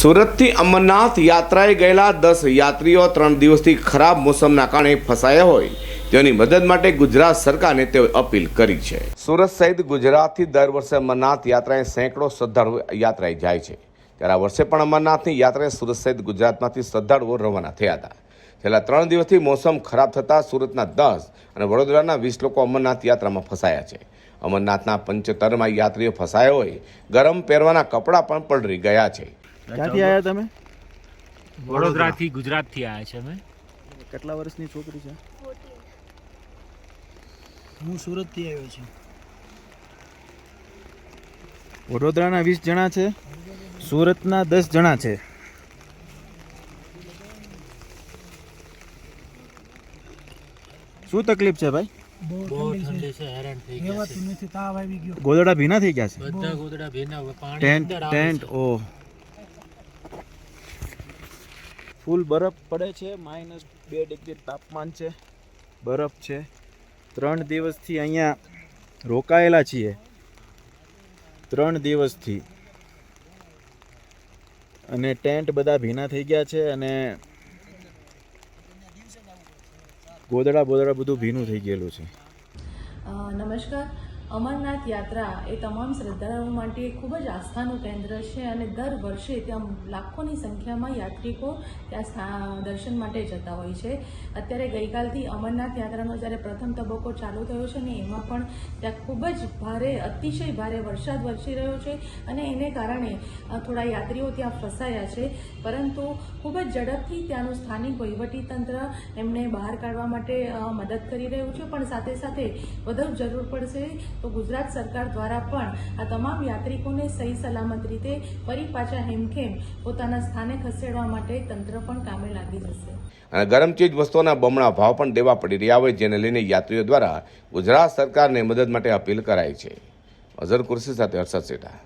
સુરતથી અમરનાથ યાત્રાએ ગયેલા દસ યાત્રીઓ ત્રણ દિવસથી ખરાબ મોસમના કારણે ફસાયા હોય તેની મદદ માટે ગુજરાત સરકારને તેઓએ અપીલ કરી છે. સુરત સહિત ગુજરાતથી દર વર્ષે અમરનાથ યાત્રાએ સેંકડો શ્રદ્ધાળુઓ યાત્રાએ જાય છે. ત્યારે આ વર્ષે પણ અમરનાથની યાત્રાએ સુરત સહિત ગુજરાતમાંથી શ્રદ્ધાળુઓ રવાના થયા હતા. છેલ્લા ત્રણ દિવસથી મોસમ ખરાબ થતાં સુરતના દસ અને વડોદરાના વીસ લોકો અમરનાથ યાત્રામાં ફસાયા છે. અમરનાથના પંચોતરમાં યાત્રીઓ ફસાયા હોય, ગરમ પહેરવાના કપડાં પણ પલળી ગયા છે. ક્યાંથી આવ્યા તમે? વડોદરાથી ગુજરાતથી આવ્યા છે અમે. કેટલા વર્ષની છોકરી છે? હું સુરતથી આવ્યો છું. વડોદરાના વીસ જણા છે સુરતના દસ જણા છે. શું તકલીફ છે ભાઈ? બહુ બહુ ઠંડી ઠંડી છે હેરાન થઈ છે ગયા રહેવાતું નથી તાવ આવી ગયો. ગોદડા ભીના થઈ ગયા છે? છે બધા ગોદડા ભીના ટેન્ટ છે. ફૂલ બરફ પડે છે માઇનસ બે ડિગ્રી તાપમાન છે, બરફ છે. ત્રણ દિવસથી અહીંયા રોકાયેલા છીએ. ત્રણ દિવસથી. અને ટેન્ટ બધા ભીના થઈ ગયા છે અને ગોદડા બોદડા બધું ભીનું થઈ ગયેલું છે. નમસ્કાર. અમરનાથ યાત્રા એ તમામ શ્રદ્ધાળુઓ માટે ખૂબ જ આસ્થાનું કેન્દ્ર છે અને દર વર્ષે ત્યાં લાખોની સંખ્યામાં યાત્રિકો ત્યાં દર્શન માટે જતા હોય છે. અત્યારે ગઈકાલથી અમરનાથ યાત્રાનો જ્યારે પ્રથમ તબક્કો ચાલુ થયો છે ને એમાં પણ ત્યાં ખૂબ જ ભારે, અતિશય ભારે વરસાદ વરસી રહ્યો છે અને એને કારણે થોડા યાત્રીઓ ત્યાં ફસાયા છે. પરંતુ ખૂબ જ ઝડપથી ત્યાંનું સ્થાનિક વહીવટીતંત્ર એમને બહાર કાઢવા માટે મદદ કરી રહ્યું છે. પણ સાથે સાથે વધુ જરૂર પડશે તો ગુજરાત સરકાર દ્વારા પણ આ તમામ યાત્રિકોને સહી સલામત રીતે ફરી પાછા હેમખેમ પોતાના સ્થાને ખસેડવા માટે તંત્ર પણ કામે લાગી જશે. અને ગરમ ચીજ વસ્તુઓના બમણા ભાવ પણ દેવા પડી રહ્યા હોય જેને લઈને યાત્રીઓ દ્વારા ગુજરાત સરકારને મદદ માટે અપીલ કરાઈ છે. અઝર કુર્સી સાથે હર્ષદ સેઠા.